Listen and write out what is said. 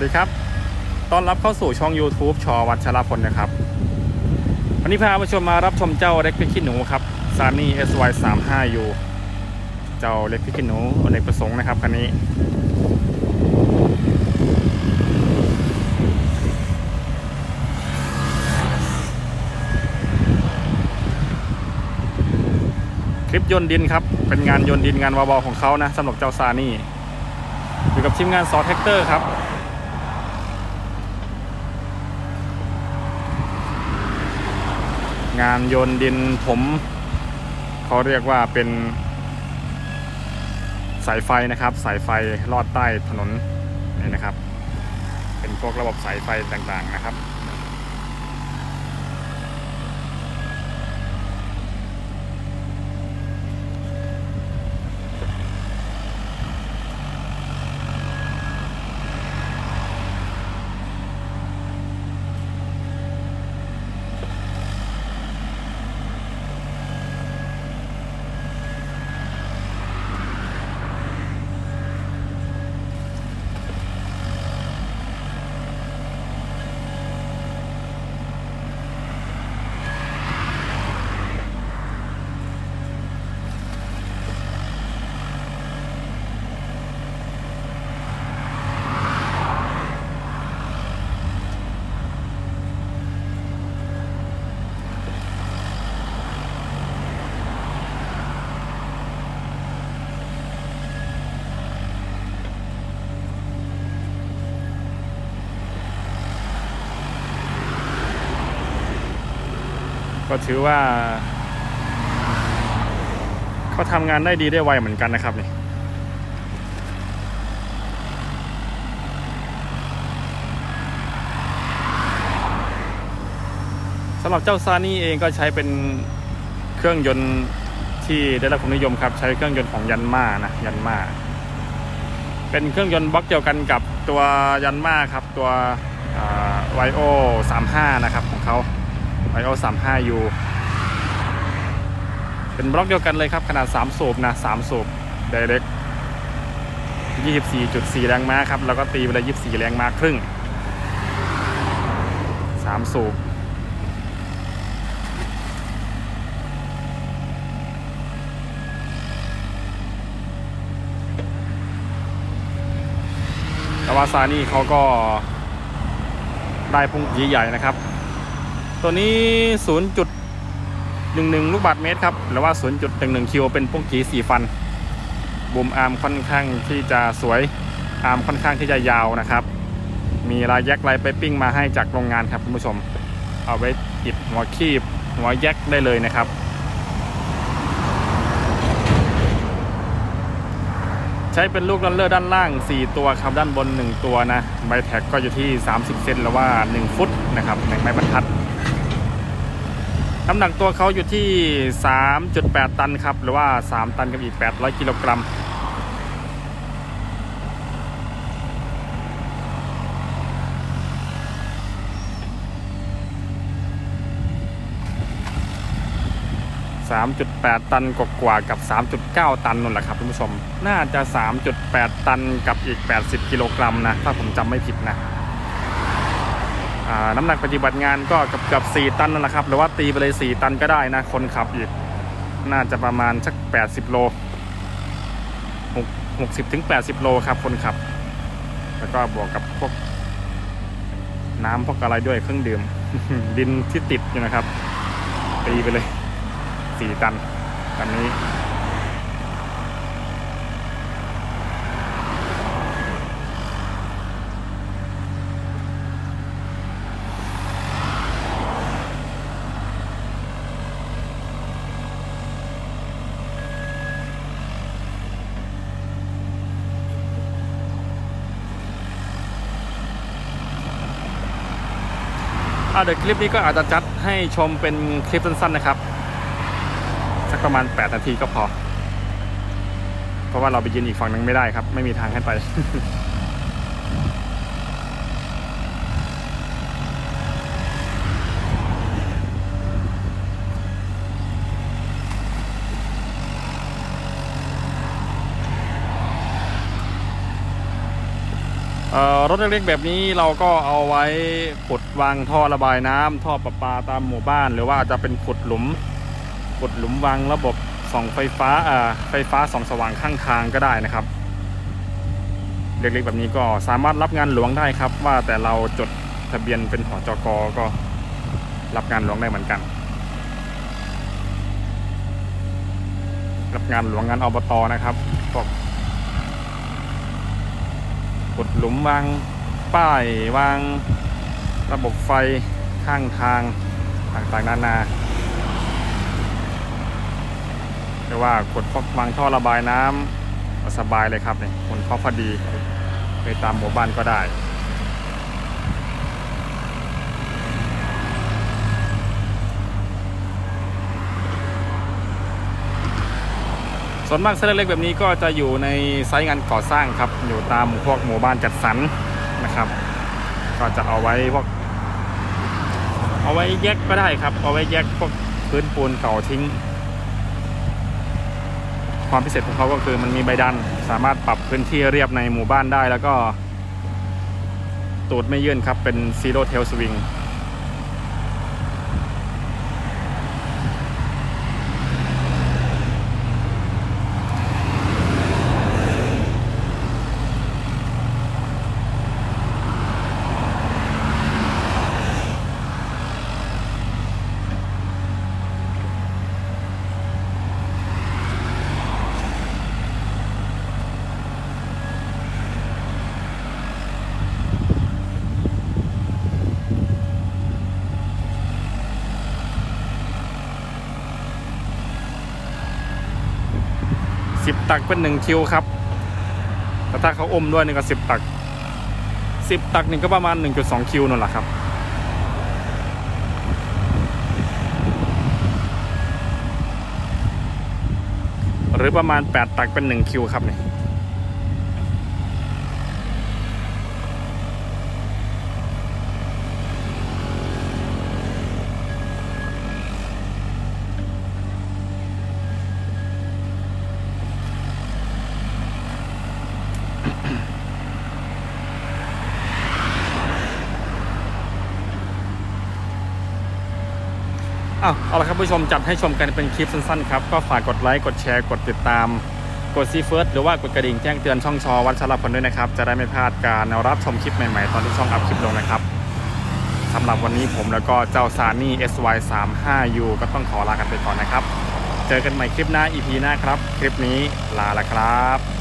สดีครับ ต้อนรับเข้าสู่ช่อง YouTube ชอวัชรพลนะครับ วันนี้พาผู้ชมมารับชมเจ้าเล็กพริกขี้หนูครับซานี่ SY 3 5 U เจ้าเล็กพริกขี้หนูอนประสงค์นะครับคันนี้ คลิปยนต์ดินครับ เป็นงานยนต์ดินงานวาบของเขานะสำหรับเจ้าซานี่อยู่กับทีมงานซอแท็กเตอร์ครับ งานโยนดินผมเขาเรียกว่าเป็น สายไฟนะครับ สายไฟลอดใต้ถนนนี่นะครับ เป็นพวกระบบสายไฟต่างๆนะครับ ก็ถือว่าเขาทำงานได้ดีได้ไวเหมือนกันนะครับนี่สำหรับเจ้าซานี่เองก็ใช้เป็นเครื่องยนต์ที่ได้รับความนิยมครับ ใช้เครื่องยนต์ของยันมานะยันมาเป็นเครื่องยนต์บล็อกเดียวกันกับตัวยันมาครับ ตัวไวโอ35นะครับของเขา ไอโอ35 U เป็นบล็อกเดียวกันเลยครับ ขนาด 3 สูบนะ 3 สูบ Direct 24.4 แรงม้าครับ แล้วก็ตีไปเลย24 แรงม้าครึ่ง 3 สูบแต่ว่าซานี่เขาก็ได้พุ่งยีใหญ่นะครับ ตัวนี้ 0.11 ลูกบาศเมตรครับ หรือว่า 0.11 คิว เป็นปุ้งกีสีฟันบุมอาร์มค่อนข้างที่จะสวย อาร์มค่อนข้างที่จะยาวนะครับ มีลายแยกลายไปปิ้งมาให้จากโรงงานครับคุณผู้ชม เอาไว้ติดหัวคีบ หัวแยกได้เลยนะครับใช้เป็นลูกลันเลอร์ด้านล่าง 4 ตัวครับด้านบน 1 ตัวนะใบแท็กก็อยู่ที่ 30 เซนหรือว่า 1 ฟุตนะครับในไม้บรรทัด น้ำหนักตัวเขาอยู่ที่ 3.8 ตันครับ หรือว่า 3 ตันกับอีก 800 กิโลกรัม3.8 ตันกว่ากับ 3.9 ตันนั่นแหละครับคุณผู้ชม น่าจะ 3.8 ตันกับอีก 80 กิโลกรัมนะ ถ้าผมจำไม่ผิดนะ น้ำหนักปฏิบัติงานก็เกับเกือบ4ตันนั่นแหละครับ หรือว่าตีไปเลย4ตันก็ได้นะ คนขับอีก น่าจะประมาณสัก80โล6 60ถึง80โลครับ คนขับ แล้วก็บวกกับพวก น้ำพวกอะไรด้วยเครื่องดื่ม ดินที่ติดอยู่นะครับ ตีไปเลยสี่ตันตันนี้ เดี๋ยวคลิปนี้ก็อาจจะจัดให้ชมเป็นคลิปสั้นๆนะครับ สักประมาณ 8 นาทีก็พอ เพราะว่าเราไปยืนอีกฝั่งนึงไม่ได้ครับ ไม่มีทางขึ้นไป รถเล็กๆแบบนี้เราก็เอาไว้ขุดวางท่อระบายน้ำท่อประปาตามหมู่บ้าน หรือว่าจะเป็นขุดหลุมขุดหลุมวางระบบส่องไฟฟ้าอ่าไฟฟ้าส่องสว่างข้างทางก็ได้นะครับ เล็กๆแบบนี้ก็สามารถรับงานหลวงได้ครับ ว่าแต่เราจดทะเบียนเป็นหอจกก็รับงานหลวงได้เหมือนกัน รับงานหลวงงานอบตนะครับพวก ขุดหลุมวางป้ายวางระบบไฟข้างทางต่างๆนานาเรียกว่าขุดฟอกวางท่อระบายน้ำสบายเลยครับเนี่ยคนเขาพอดีไปตามหมู่บ้านก็ได้ ส่วนมากเส้นเล็กแบบนี้ก็จะอยู่ในไซต์งานก่อสร้างครับ อยู่ตามพวกหมู่บ้านจัดสรรนะครับ ก็จะเอาไว้พวก เอาไว้แยกก็ได้ครับ เอาไว้แยกพวกพื้นปูนเก่าทิ้ง ความพิเศษของเขาก็คือมันมีใบดัน สามารถปรับพื้นที่เรียบในหมู่บ้านได้แล้วก็ตูดไม่ยื่นครับ เป็นซีโร่เทลสวิง ตักเป็นหนึ่งคิวครับแต่ถ้าเขาอมด้วยนี่ก็สิบตักสิบตักนี่ก็ประมาณหนึ่งจุดสองคิวนั่นแหละครับหรือประมาณแปดตักเป็นหนึ่งคิวครับนี่ อ้าวเอาละครับผู้ชมจัดให้ชมกันเป็นคลิปสั้นๆครับ ก็ฝากกดไลค์กดแชร์กดติดตาม กดซีเฟิร์สหรือว่ากดกระดิ่งแจ้งเตือนช่องชอวัดชลพลด้วยนะครับ จะได้ไม่พลาดการรับชมคลิปใหม่ๆ ตอนที่ช่องอัพคลิปลงนะครับสำหรับวันนี้ผมแล้วก็เจ้าซานี่ SY35U ก็ต้องขอลากันไปก่อนนะครับ เจอกันใหม่คลิปหน้า EP หน้าครับ คลิปนี้ลาละครับ